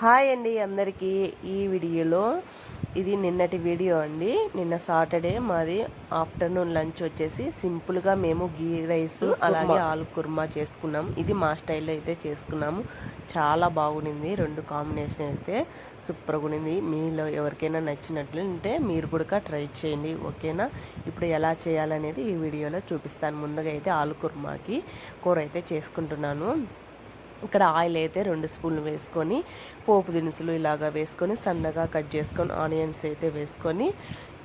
Hi అండి అందరికీ ఈ వీడియోలో ఇది నిన్నటి వీడియో అండి. నిన్న సాటర్డే మాది ఆఫ్టర్నూన్ లంచ్ వచ్చేసి సింపుల్గా మేము గీ రైస్ అలాగే ఆలు కుర్మా చేసుకున్నాం. ఇది మా స్టైల్లో అయితే చేసుకున్నాము. చాలా బాగుండింది. రెండు కాంబినేషన్ అయితే సూపర్గా ఉండింది. మీలో ఎవరికైనా నచ్చినట్లు ఉంటే మీరు కూడా ట్రై చేయండి. ఓకేనా? ఇప్పుడు ఎలా చేయాలనేది ఈ వీడియోలో చూపిస్తాను. ముందుగా అయితే ఆలు కుర్మాకి కూర అయితే చేసుకుంటున్నాను. ఇక్కడ ఆయిల్ అయితే రెండు స్పూన్లు వేసుకొని పోపు దినుసులు ఇలాగా వేసుకొని సన్నగా కట్ చేసుకొని ఆనియన్స్ అయితే వేసుకొని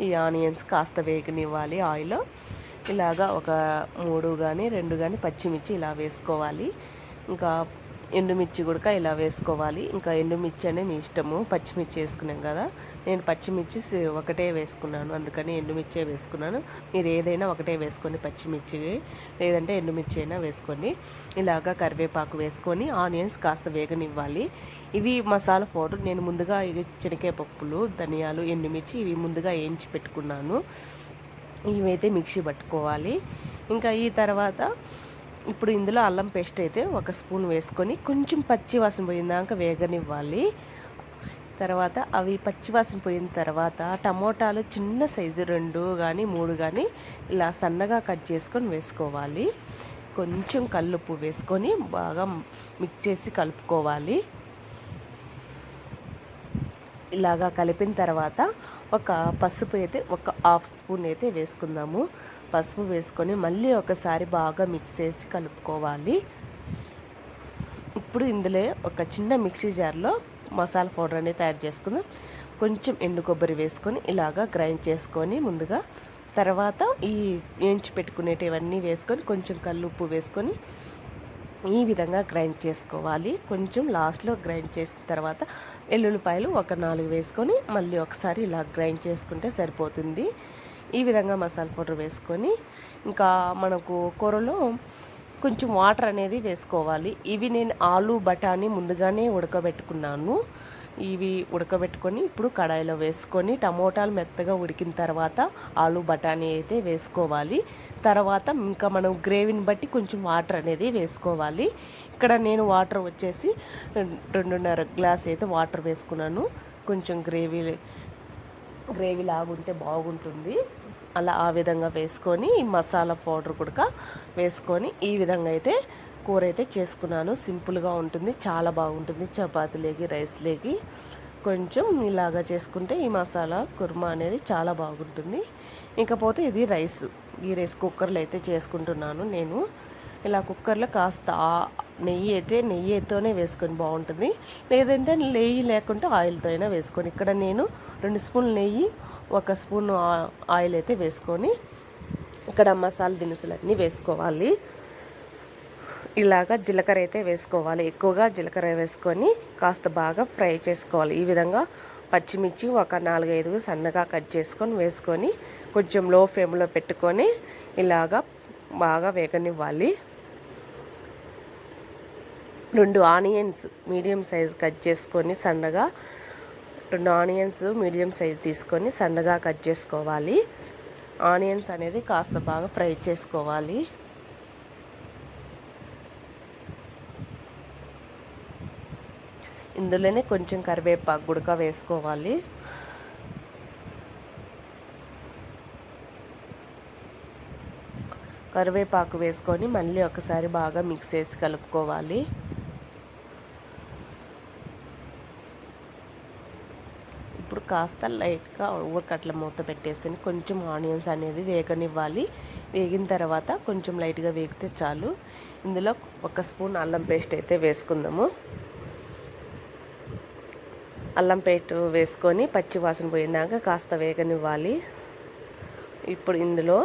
ఈ ఆనియన్స్ కాస్త వేగనివ్వాలి ఆయిల్. ఇలాగా ఒక మూడు కానీ రెండు కానీ పచ్చిమిర్చి ఇలా వేసుకోవాలి. ఇంకా ఎండుమిర్చి కూడా ఇలా వేసుకోవాలి. ఇంకా ఎండుమిర్చి అనేది మీ ఇష్టము. పచ్చిమిర్చి వేసుకున్నాం కదా. నేను పచ్చిమిర్చి ఒకటే వేసుకున్నాను. అందుకని ఎండుమిర్చే వేసుకున్నాను. మీరు ఏదైనా ఒకటే వేసుకోండి పచ్చిమిర్చి. లేదంటే ఎండుమిర్చి అయినా వేసుకోండి. ఇలాగా కరివేపాకు వేసుకొని ఆనియన్స్ కాస్త వేగనివ్వాలి. ఇవి మసాలా పౌడర్. నేను ముందుగా శనగకాయ పప్పులు ధనియాలు ఎండుమిర్చి ఇవి ముందుగా వేయించి పెట్టుకున్నాను. ఇవైతే మిక్సీ పట్టుకోవాలి. ఇంకా ఈ తర్వాత ఇప్పుడు ఇందులో అల్లం పేస్ట్ అయితే ఒక స్పూన్ వేసుకొని కొంచెం పచ్చి వాసన పోయిందాక వేగనివ్వాలి. తర్వాత అవి పచ్చివాసన పోయిన తర్వాత టమోటాలు చిన్న సైజు రెండు కానీ మూడు కానీ ఇలా సన్నగా కట్ చేసుకొని వేసుకోవాలి. కొంచెం కల్లుప్పు వేసుకొని బాగా మిక్స్ చేసి కలుపుకోవాలి. ఇలాగా కలిపిన తర్వాత ఒక పసుపు అయితే ఒక హాఫ్ స్పూన్ అయితే వేసుకుందాము. పసుపు వేసుకొని మళ్ళీ ఒకసారి బాగా మిక్స్ చేసి కలుపుకోవాలి. ఇప్పుడు ఇందులో ఒక చిన్న మిక్సీ జార్లో మసాలా పౌడర్ అనేది తయారు చేసుకుందాం. కొంచెం ఎండు కొబ్బరి వేసుకొని ఇలాగా గ్రైండ్ చేసుకొని ముందుగా తర్వాత ఈ వేయించి పెట్టుకునేటివన్నీ వేసుకొని కొంచెం కళ్ళు ఉప్పు వేసుకొని ఈ విధంగా గ్రైండ్ చేసుకోవాలి. కొంచెం లాస్ట్లో గ్రైండ్ చేసిన తర్వాత ఎల్లుల్లిపాయలు ఒక నాలుగు వేసుకొని మళ్ళీ ఒకసారి ఇలా గ్రైండ్ చేసుకుంటే సరిపోతుంది. ఈ విధంగా మసాలా పౌడర్ వేసుకొని ఇంకా మనకు కూరలో కొంచెం వాటర్ అనేది వేసుకోవాలి. ఇవి నేను ఆలు బఠానీ ముందుగానే ఉడకబెట్టుకున్నాను. ఇవి ఉడకబెట్టుకొని ఇప్పుడు కడాయిలో వేసుకొని టమోటాలు మెత్తగా ఉడికిన తర్వాత ఆలు బఠానీ అయితే వేసుకోవాలి. తర్వాత ఇంకా మనం గ్రేవీని బట్టి కొంచెం వాటర్ అనేది వేసుకోవాలి. ఇక్కడ నేను వాటర్ వచ్చేసి రెండున్నర గ్లాస్ అయితే వాటర్ వేసుకున్నాను. కొంచెం గ్రేవీ గ్రేవీ లాగుంటే బాగుంటుంది. అలా ఆ విధంగా వేసుకొని మసాలా పౌడర్ కూడా వేసుకొని ఈ విధంగా అయితే కూర అయితే చేసుకున్నాను. సింపుల్గా ఉంటుంది చాలా బాగుంటుంది. చపాతీలేకి రైస్లేకి కొంచెం ఇలాగా చేసుకుంటే ఈ మసాలా కుర్మా అనేది చాలా బాగుంటుంది. ఇకపోతే ఇది రైస్. ఈ రైస్ కుక్కర్లో అయితే చేసుకుంటున్నాను నేను. ఇలా కుక్కర్లో కాస్త నెయ్యి అయితే నెయ్యితోనే వేసుకొని బాగుంటుంది. లేదంటే నెయ్యి లేకుంటే ఆయిల్తో అయినా వేసుకొని ఇక్కడ నేను రెండు స్పూన్లు నెయ్యి ఒక స్పూన్ ఆయిల్ అయితే వేసుకొని ఇక్కడ మసాలా దినుసులు అన్నీ వేసుకోవాలి. ఇలాగా జీలకర్ర అయితే వేసుకోవాలి. ఎక్కువగా జీలకర్ర వేసుకొని కాస్త బాగా ఫ్రై చేసుకోవాలి. ఈ విధంగా పచ్చిమిర్చి ఒక నాలుగైదు సన్నగా కట్ చేసుకొని వేసుకొని కొంచెం లో ఫ్లేమ్లో పెట్టుకొని ఇలాగా బాగా వేగనివ్వాలి. రెండు ఆనియన్స్ మీడియం సైజ్ కట్ చేసుకొని సన్నగా రెండు ఆనియన్స్ మీడియం సైజ్ తీసుకొని సన్నగా కట్ చేసుకోవాలి. ఆనియన్స్ అనేది కాస్త బాగా ఫ్రై చేసుకోవాలి. ఇందులోనే కొంచెం కరివేపాకు గుడక వేసుకోవాలి. కరివేపాకు వేసుకొని మళ్ళీ ఒకసారి బాగా మిక్స్ చేసి కలుపుకోవాలి. ఇప్పుడు కాస్త లైట్గా ఊరకట్ల మూత పెట్టేసుకుని కొంచెం ఆనియన్స్ అనేది వేగనివ్వాలి. వేగిన తర్వాత కొంచెం లైట్గా వేగితే చాలు. ఇందులో ఒక స్పూన్ అల్లం పేస్ట్ అయితే వేసుకుందాము. అల్లం పేస్ట్ వేసుకొని పచ్చి వాసన పోయినాక కాస్త వేగనివ్వాలి. ఇప్పుడు ఇందులో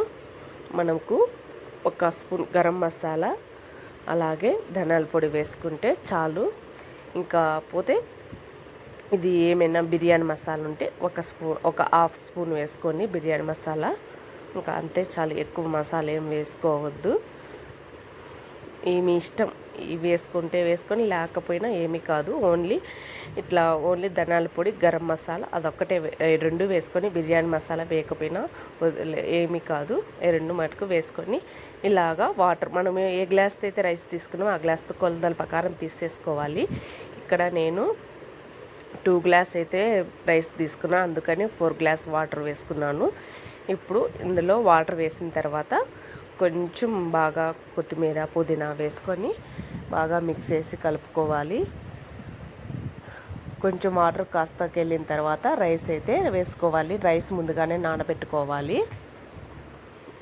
మనకు ఒక స్పూన్ గరం మసాలా అలాగే ధనాల పొడి వేసుకుంటే చాలు. ఇంకా పోతే ఇది ఏమైనా బిర్యానీ మసాలా ఉంటే ఒక స్పూన్ ఒక హాఫ్ స్పూన్ వేసుకొని బిర్యానీ మసాలా. ఇంకా అంతే చాలు ఎక్కువ మసాలా ఏం వేసుకోవద్దు. ఏమి ఇష్టం ఇవి వేసుకుంటే వేసుకొని లేకపోయినా ఏమీ కాదు. ఓన్లీ ఇట్లా ఓన్లీ ధనాల పొడి గరం మసాలా అదొక్కటే రెండు వేసుకొని బిర్యానీ మసాలా వేయకపోయినా ఏమీ కాదు. రెండు మటుకు వేసుకొని ఇలాగా వాటర్ మనం ఏ గ్లాస్ అయితే రైస్ తీసుకున్నామో ఆ గ్లాస్తో కొలతల ప్రకారం తీసేసుకోవాలి. ఇక్కడ నేను టూ గ్లాస్ అయితే రైస్ తీసుకున్నా అందుకని ఫోర్ గ్లాస్ వాటర్ వేసుకున్నాను. ఇప్పుడు ఇందులో వాటర్ వేసిన తర్వాత కొంచెం బాగా కొత్తిమీర పుదీనా వేసుకొని బాగా మిక్స్ చేసి కలుపుకోవాలి. కొంచెం వాటర్ కాస్తకి వెళ్ళిన తర్వాత రైస్ అయితే వేసుకోవాలి. రైస్ ముందుగానే నానబెట్టుకోవాలి.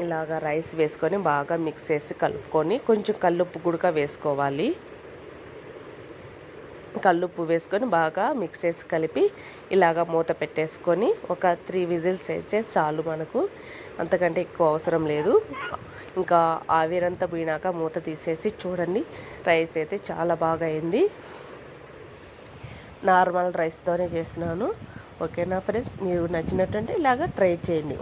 ఇలాగా రైస్ వేసుకొని బాగా మిక్స్ చేసి కలుపుకొని కొంచెం కల్లుప్పు గుడక వేసుకోవాలి. కల్లుప్పు వేసుకొని బాగా మిక్స్ చేసి కలిపి ఇలాగ మూత పెట్టేసుకొని ఒక త్రీ విజిల్స్ వేస్తే చాలు మనకు. అంతకంటే ఎక్కువ అవసరం లేదు. ఇంకా ఆవిరంతా పోయినాక మూత తీసేసి చూడండి రైస్ అయితే చాలా బాగా అయింది. నార్మల్ రైస్తోనే చేసినాను ఓకేనా ఫ్రెండ్స్? మీరు నచ్చినట్టు అంటే ఇలాగ ట్రై చేయండి.